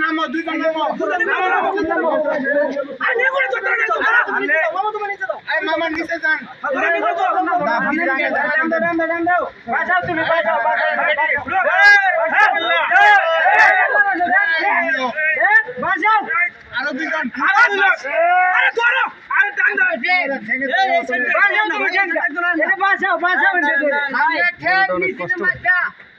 মামার নিচে যান আরও দুজন আমি উঠাইতেছি রে আরে দুজন নিচ দিয়ে খেলা দিলে গরুয়ের ঝাঁপ দিয়ে উঠে হালকা করে আনে বাসায় আমার ছেলে তোলা দিয়ে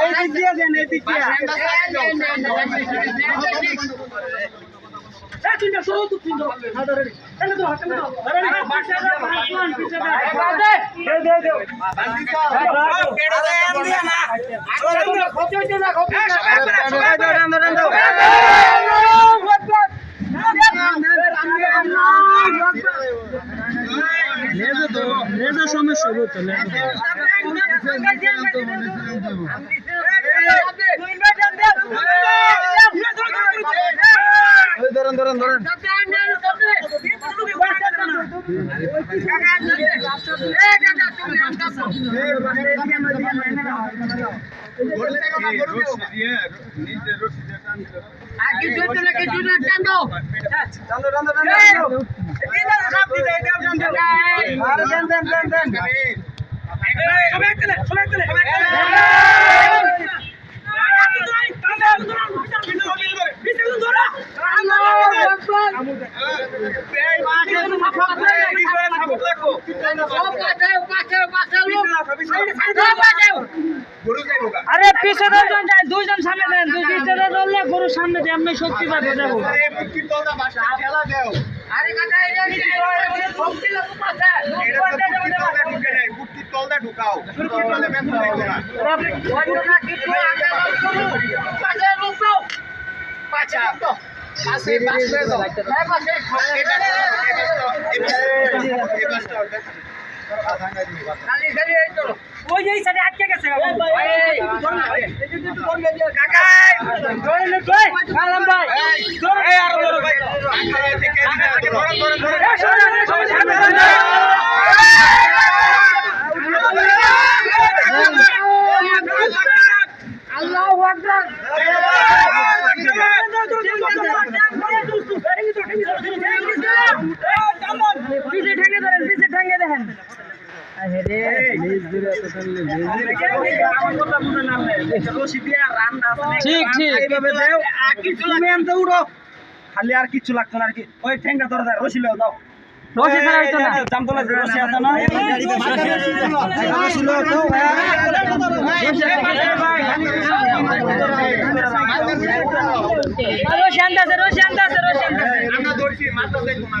এই দিক দিয়ে ধরেন ধরেন ধরেন আরে দেন দেন দেন দেন আরে পিছে দুজন দুইজন সামনে দেন দুই পিছে ধরলে গরু সামনে দিয়ে আমি শক্তি পাবে যাব ঢুকাও ওই যে এই সাইডে আটকে গেছে কালাম ভাই ঠিক ঠিক উঠো খালি আর কিছু লাগতো না আর কি ওই ঠেঙ্গা ধরে দেয় রসি লও দাও রশি ছাড়া হইতো না। জামতলা রসি আছে না লও আমরা মাথা দেখো না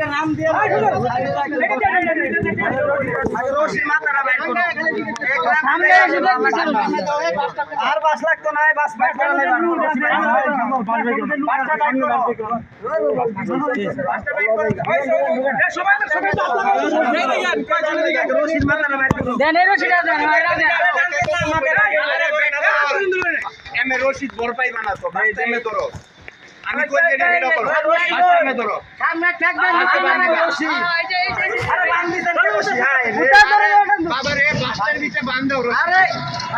একটা নাম দিয়ে আর বাস লাগতো না বাস দেন এই রশিটা দেন রশিদ বরপাই বানাতো। বাস টাইমে তোর আমি কই কেটে কেটে করো সামনে ধরো সামনে থাকবেন সামনে বসি আরে বান্ধি দেন বসি হায় রে বাবা রে পাঁচটার ভিতরে বান্ধ ধরো আরে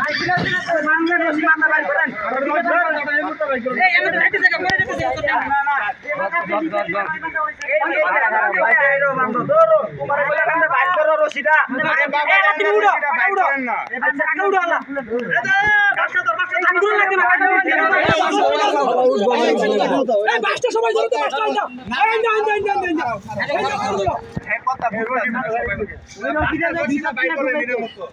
আইছিলা দিন বান্ধ বসি বান্ধ বাইর করেন এই আমি রাইতে জায়গা পড়ে যেতে সবাই ধরতে পাঁচটা আইন দাও আইন দাও আইন দাও আইন দাও আইন দাও